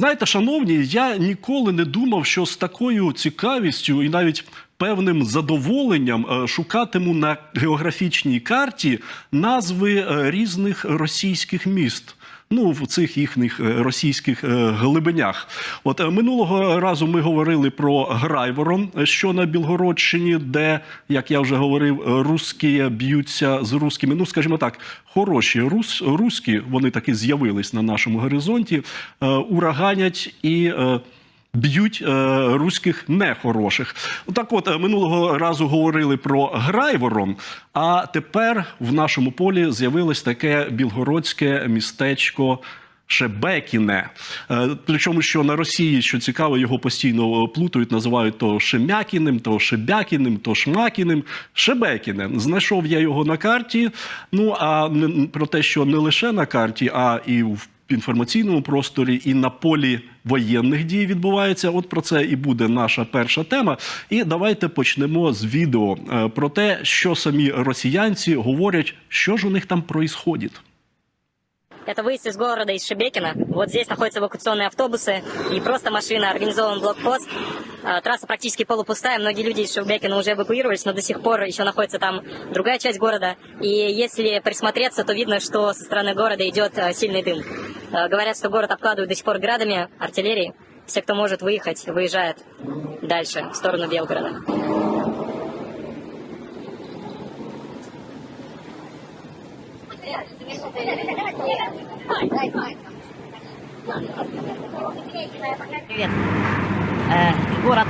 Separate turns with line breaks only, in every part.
Знаєте, шановні, я ніколи не думав, що з такою цікавістю і навіть певним задоволенням е, шукатиму на географічній карті назви е, різних російських міст. Ну, в цих їхніх е, російських е, глибинях. От е, минулого разу ми говорили про Грайворон, що на Білгородщині, де, як я вже говорив, русські б'ються з русскими. Ну, скажімо так, хороші рус, руські, вони таки з'явились на нашому горизонті, ураганять і. Е, Б'ють е, руських нехороших. Так от е, минулого разу говорили про Грайворон, а тепер в нашому полі з'явилось таке білгородське містечко Шебекіне. Е, причому, що на Росії, що цікаво, його постійно плутають, називають то Шемякіним, то Шебякіним, то Шмакіним. Шебекіне. Знайшов я його на карті. Ну а про те, що не лише на карті, а і в інформаційному просторі і на полі воєнних дій відбувається. От про це і буде наша перша тема. І давайте почнемо з відео е, про те, що самі росіянці говорять, що ж у них там проїсходить.
Это выезд из города, из Шебекина. Вот здесь находятся эвакуационные автобусы и просто машина, организован блокпост. А, Трасса практически полупустая, многие люди из Шебекина уже эвакуировались, но до сих пор еще находится там другая часть города. И если присмотреться, то видно, что со стороны города идет а, сильный дым. А, Говорят, что город обкладывают до сих пор градами, артиллерией. Все, кто может выехать, выезжает дальше, в сторону Белгорода. Привет. Э, город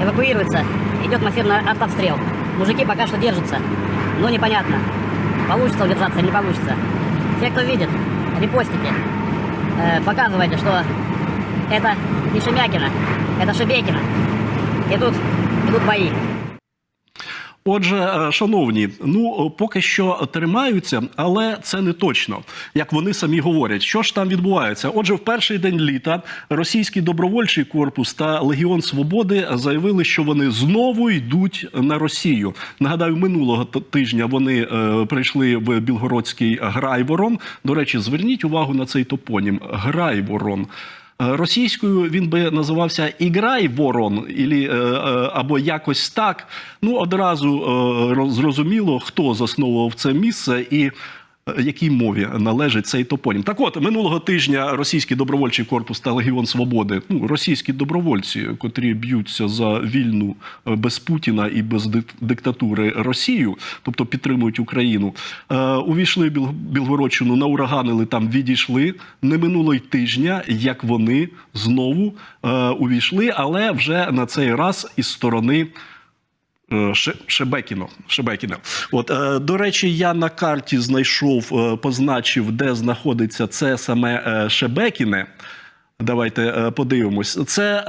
эвакуируется. Идет массированный артобстрел. Мужики пока что держатся. Но непонятно, получится удержаться или не получится. Те, кто видит, репостите. Э, показывайте, что это не Шемякина, это Шебекина. И тут идут бои.
Отже, е, шановні, ну е, поки що тримаються, але це не точно, як вони самі говорять. Що ж там відбувається? Отже, в перший день літа російський добровольчий корпус та Легіон Свободи заявили, що вони знову йдуть на Росію. Нагадаю, минулого тижня вони е, прийшли в Білгородський Грайворон. До речі, зверніть увагу на цей топонім Грайворон. Е, Російською він би називався Іграй Ворон е, е, або якось так. Ну одразу зрозуміло, хто засновував це місце і. Е, Якій мові належить цей топонім? Так от минулого тижня російський добровольчий корпус та Легіон Свободи, ну російські добровольці, котрі б'ються за вільну е, без Путіна і без дик- диктатури Росію, тобто підтримують Україну, е, увійшли в Білгородщину, наураганили там, відійшли. Не минуло тижня, як вони знову увійшли, але вже на цей раз із сторони. Е, Ше- Шебекіно. Шебекіно. От, е, до речі, я на карті знайшов, е, позначив, де знаходиться це саме Шебекіне. Давайте подивимось. Це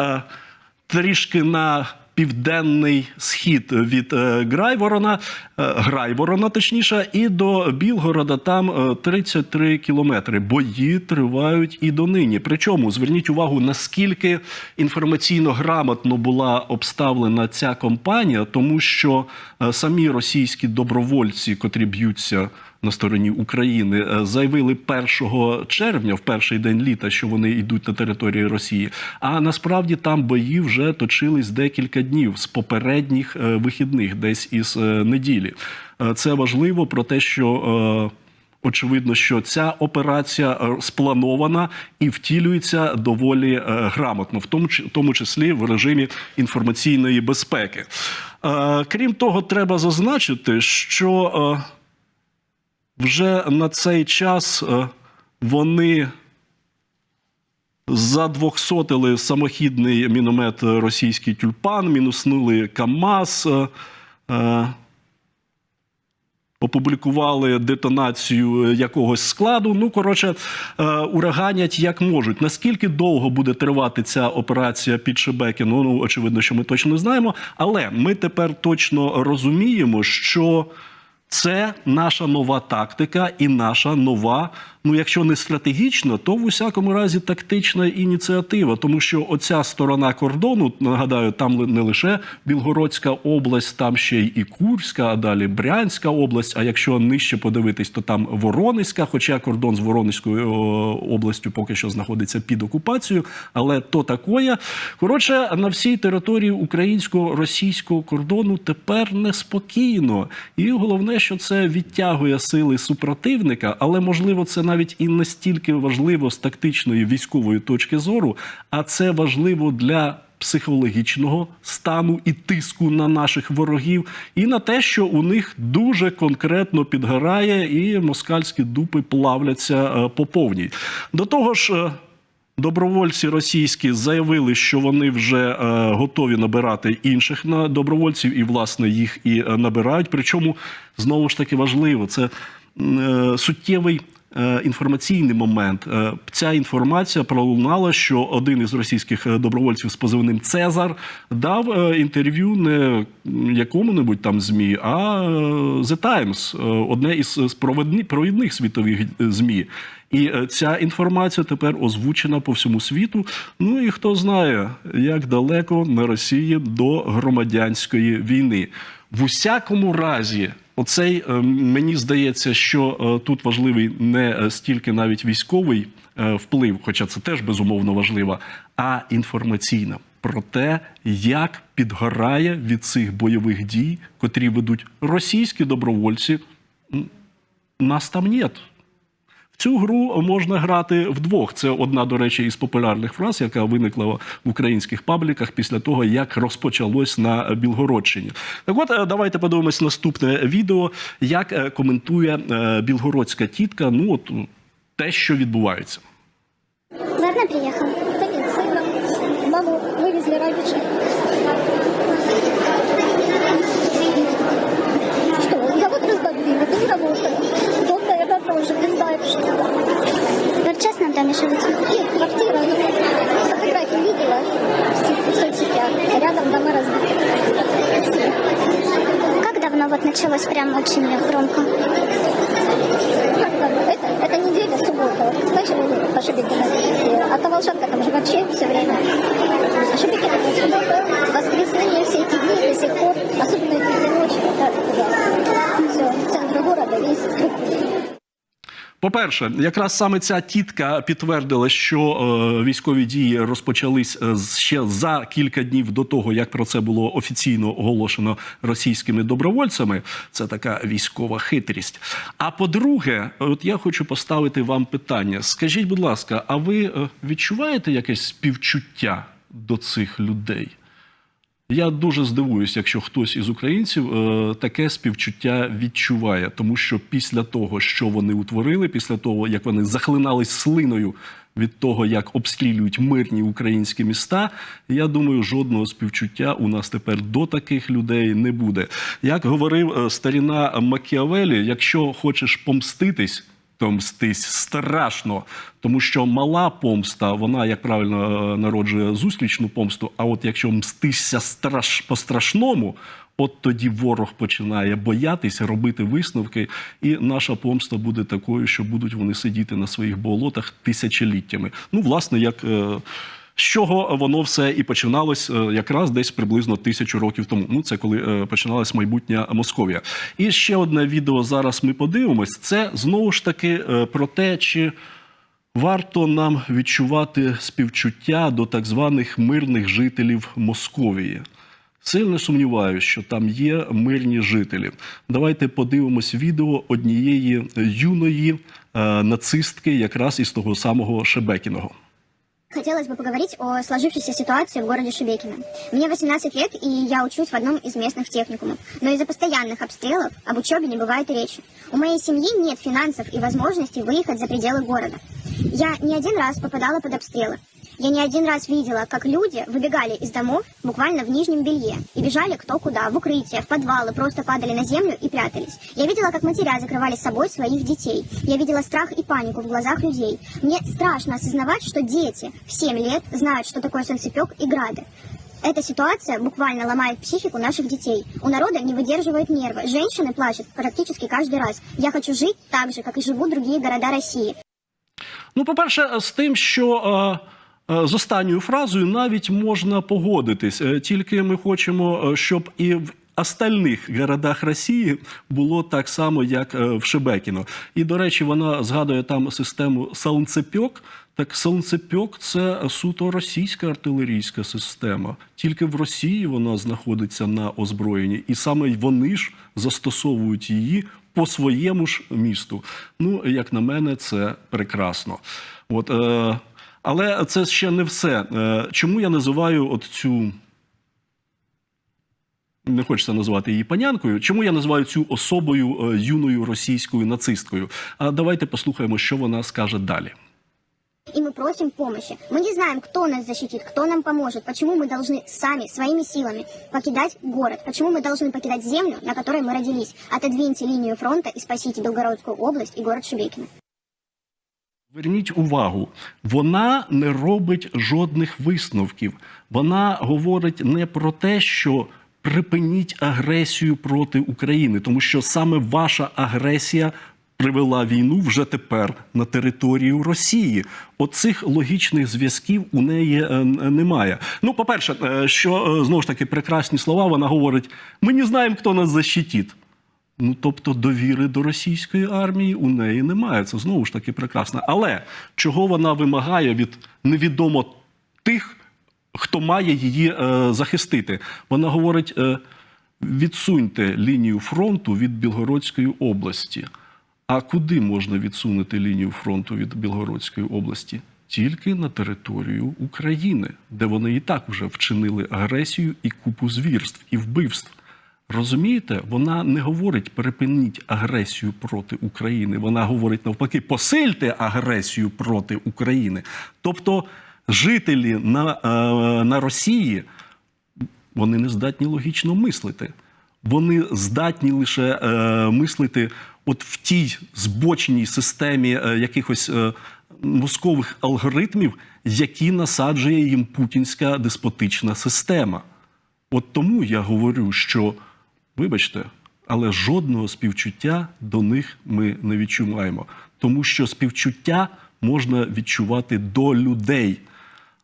трішки на південний схід від е, Грайворона, е, Грайворона, точніше, і до Білгорода там е, 33 кілометри. Бої тривають і донині. Причому зверніть увагу, наскільки інформаційно грамотно була обставлена ця компанія, тому що е, самі російські добровольці, котрі б'ються на стороні України, е, заявили 1 червня, в перший день літа, що вони йдуть на територію Росії. А насправді там бої вже точились декілька днів з попередніх е, вихідних, десь із е, неділі. Це важливо про те, що. Очевидно, що ця операція спланована і втілюється доволі грамотно, в тому, тому числі в режимі інформаційної безпеки. Крім того, треба зазначити, що вже на цей час е, вони задвохсотили самохідний міномет російський тюльпан, мінуснули КАМАЗ. е, е, Опублікували детонацію якогось складу. Ну коротше, ураганять як можуть. Наскільки довго буде тривати ця операція під Шебекіно? Ну очевидно, що ми точно не знаємо. Але ми тепер точно розуміємо, що це наша нова тактика і наша нова ну якщо не стратегічна, то в усякому разі тактична ініціатива, тому що оця сторона кордону, нагадаю, там не лише Білгородська область, там ще й і Курська, а далі Брянська область. А якщо нижче подивитись, то там Воронезька, хоча кордон з Воронезькою областю поки що знаходиться під окупацією, але то такое. Коротше, на всій території українсько-російського кордону тепер неспокійно. І головне, що це відтягує сили супротивника, але можливо, це навіть і не стільки важливо з тактичної військової точки зору, а це важливо для. Психологічного стану і тиску на наших ворогів, і на те, що у них дуже конкретно підгорає, і москальські дупи плавляться е, по повній. До того ж, е, Добровольці російські заявили, що вони вже е, готові набирати інших на добровольців, і власне їх і набирають. Причому знову ж таки важливо, це суттєвий. Е, Інформаційний момент Е, ця інформація пролунала, що один із російських е, добровольців з позивним Цезар дав інтерв'ю не якому-небудь там змі, а The Times, одне із провідних світових змі. І ця інформація тепер озвучена по всьому світу. Ну і хто знає, як далеко на Росії до громадянської війни. В усякому разі, оцей е, мені здається, що е, тут важливий не е, стільки навіть військовий вплив, хоча це теж безумовно важливо, а інформаційна. Про те, як підгорає від цих бойових дій, котрі ведуть російські добровольці, нас там нет. В цю гру можна грати вдвох. Це одна, до речі, із популярних фраз, яка виникла в українських пабліках після того, як розпочалось на Білгородщині. Так от, е, давайте подивимось наступне відео, як е, коментує е, білгородська тітка. Ну, от м, те, що відбувається.
Ладно, приехал. Таким сыном. Маму вывезли раньше. Что, я вот разбомбила, ты не работаю. вже не знаю, що там. Вчасно там еще є квартира, фотографії видела в соцсетях, рядом дома разбиты. Как давно вот началось прям очень громко?
По-перше, якраз саме ця тітка підтвердила, що е, військові дії розпочались е, ще за кілька днів до того, як про це було офіційно оголошено російськими добровольцями. Це така військова хитрість. А по-друге, от я хочу поставити вам питання: скажіть, будь ласка, а ви е, відчуваєте якесь співчуття до цих людей? Я дуже здивуюсь, якщо хтось із українців е, таке співчуття відчуває, тому що після того, що вони утворили, після того як вони захлинались слиною від того, як обстрілюють мирні українські міста, я думаю, жодного співчуття у нас тепер до таких людей не буде. Як говорив е, старіна Макіавелі, якщо хочеш помститись. То мстись страшно, тому що мала помста, вона, як правильно е, народжує зустрічну помсту. А от якщо мстишся страш по-страшному, от тоді ворог починає боятися, робити висновки, і наша помста буде такою, що будуть вони сидіти на своїх болотах тисячоліттями. Ну, власне, як. е, з чого воно все і починалось е, якраз десь приблизно тисячу років тому. Ну це коли е, починалась майбутня Московія. І ще одне відео зараз ми подивимось. Це знову ж таки е, про те, чи варто нам відчувати співчуття до так званих мирних жителів Московії. Сильно сумніваюся, що там є мирні жителі. Давайте подивимось відео однієї юної нацистки, якраз із того самого Шебекіного.
Хотелось бы поговорить о сложившейся ситуации в городе Шебекино. Мне 18 лет, и я учусь в одном из местных техникумов. Но из-за постоянных обстрелов об учебе не бывает и речи. У моей семьи нет финансов и возможности выехать за пределы города. Я не один раз попадала под обстрелы. Я не один раз видела, как люди выбегали из домов буквально в нижнем белье и бежали кто куда, в укрытие, в подвалы, просто падали на землю и прятались. Я видела, как матеря закрывали собой своих детей. Я видела страх и панику в глазах людей. Мне страшно осознавать, что дети в 7 лет знают, что такое солнцепек и грады. Эта ситуация буквально ломает психику наших детей. У народа не выдерживают нервы. Женщины плачут практически каждый раз. Я хочу жить так же, как и живут другие города России.
Ну, по-перше, з тим, що е, е, з останньою фразою навіть можна погодитись. Е, Тільки ми хочемо, е, щоб і в остальних городах Росії було так само, як е, в Шебекіно. І, до речі, вона згадує там систему Солнцепьок. Так Солнцепьок – це суто російська артилерійська система. Тільки в Росії вона знаходиться на озброєнні, і саме вони ж застосовують її по своєму ж місту. Ну, як на мене, це прекрасно. От, е, але це ще не все. Е, чому я називаю от цю. Не хочеться називати її панянкою. Чому я називаю цю особою е, юною російською нацисткою? А давайте послухаємо, що вона скаже далі.
И мы просим помощи. Мы не знаем, кто нас защитит, кто нам поможет, почему мы должны сами, своими силами покидать город, почему мы должны покидать землю, на которой мы родились. Отодвиньте линию фронта и спасите Белгородскую область и город Шебекино.
Зверніть увагу, вона не робить жодних висновків. Вона говорить не про те, що припиніть агресію проти України, тому що саме ваша агресія привела війну вже тепер на територію Росії. Оцих логічних зв'язків у неї е, немає. Ну, по-перше, е, що е, знову ж таки прекрасні слова, вона говорить: ми не знаємо, хто нас защитить. Ну, тобто довіри до російської армії у неї немає. Це знову ж таки прекрасно. Але чого вона вимагає від невідомо тих, хто має її е, захистити? Вона говорить: е, відсуньте лінію фронту від Білгородської області. А куди можна відсунути лінію фронту від Білгородської області? Тільки на територію України, де вони і так вже вчинили агресію і купу звірств і вбивств. Розумієте, вона не говорить припиніть агресію проти України. Вона говорить навпаки, посильте агресію проти України. Тобто жителі на, е, на Росії вони не здатні логічно мислити. Вони здатні лише е, мислити от в тій збоченій системі е, якихось е, мозкових алгоритмів, які насаджує їм путінська деспотична система. От тому я говорю, що, вибачте, але жодного співчуття до них ми не відчуваємо. Тому що співчуття можна відчувати до людей.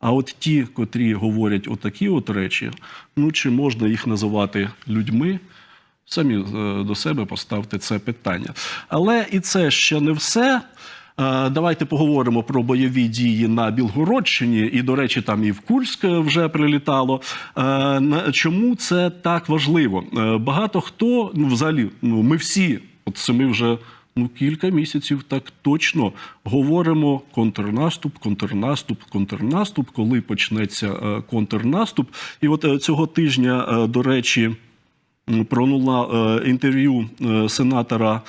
А от ті, котрі говорять отакі от речі, ну чи можна їх називати людьми? Самі е, до себе поставте це питання. Але і це ще не все. Е, Давайте поговоримо про бойові дії на Білгородщині, і, до речі, там і в Курськ вже прилітало. Е, Чому це так важливо? Е, Багато хто, ну взагалі, ну ми всі, от ми вже ну кілька місяців так точно говоримо контрнаступ, контрнаступ, контрнаступ, коли почнеться контрнаступ. І от цього тижня, до речі, е, інтерв'ю сенатора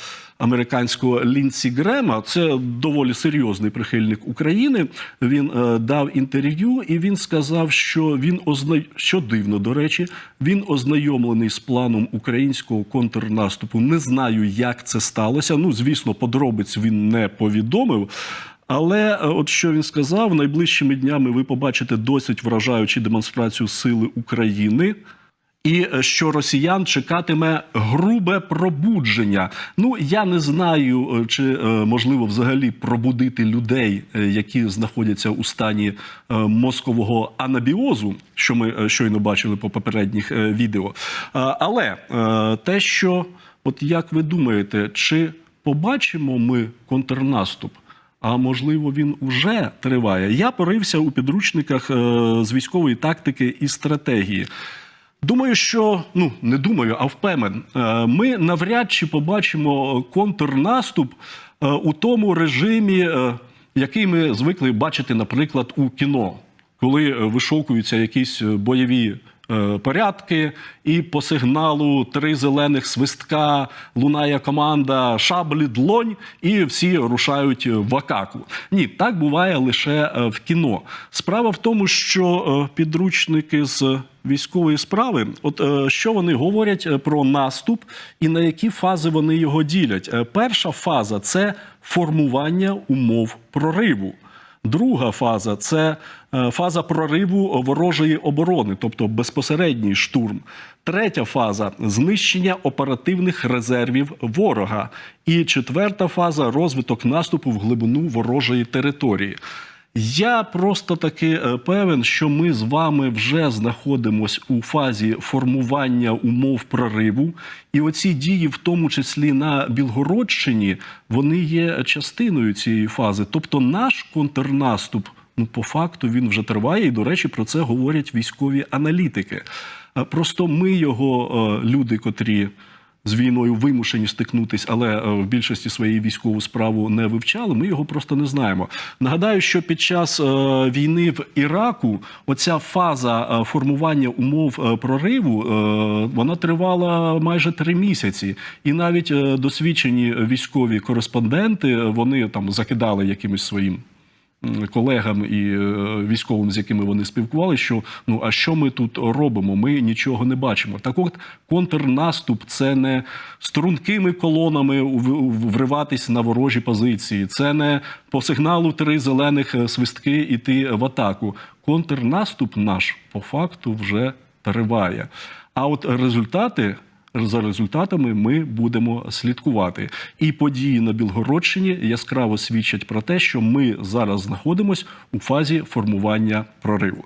американського Лінсі Грема. Це доволі серйозний прихильник України. Він е, дав інтерв'ю, і він сказав, що він озна... що дивно, до речі, він ознайомлений з планом українського контрнаступу. Не знаю, як це сталося. Ну, звісно, подробиць він не повідомив. Але е, от що він сказав, найближчими днями ви побачите досить вражаючу демонстрацію сили України. І що росіян чекатиме грубе пробудження. Ну я не знаю, е, чи е, можливо взагалі пробудити людей, е, які знаходяться у стані мозкового анабіозу, що ми щойно бачили по попередніх відео. Але те, що от як ви думаєте, чи побачимо ми контрнаступ? А можливо, він уже триває. Я порився у підручниках з військової тактики і стратегії. Думаю, що ну не думаю, а впевнен, е, ми навряд чи побачимо контрнаступ е, у тому режимі, е, який ми звикли бачити, наприклад, у кіно, коли вишовкуються якісь бойові. Е, Порядки, і по сигналу три зелених свистка лунає команда шаблі длонь, і всі рушають в атаку. Ні, так буває лише е, в кіно. Справа в тому, що е, підручники з військової справи, от що вони говорять про наступ і на які фази вони його ділять. Перша фаза це формування умов прориву. Друга фаза це е, фаза прориву ворожої оборони, тобто безпосередній штурм. Третя фаза знищення оперативних резервів ворога. І четверта фаза розвиток наступу в глибину ворожої території. Я просто таки е, певен, що ми з вами вже знаходимось у фазі формування умов прориву, і оці дії, в тому числі на Білгородщині, вони є частиною цієї фази. Тобто, наш контрнаступ, ну по факту, він вже триває, і до речі, про це говорять військові аналітики. Е, Просто ми його е, люди, котрі з війною вимушені стикнутись, але е, в більшості своєї військову справу не вивчали. Ми його просто не знаємо. Нагадаю, що під час е, війни в Іраку оця фаза е, формування умов прориву вона тривала майже три місяці, і навіть досвідчені військові кореспонденти вони там закидали якимось своїм колегам і е, військовим, з якими вони спілкувалися, що ну а що ми тут робимо? Ми нічого не бачимо. Так от контрнаступ це не стрункими колонами вриватись на ворожі позиції, це не по сигналу три зелених е, свистки іти в атаку. Контрнаступ наш по факту вже триває. А от результати за результатами ми будемо слідкувати. І події на Білгородщині яскраво свідчать про те, що ми зараз знаходимося у фазі формування прориву.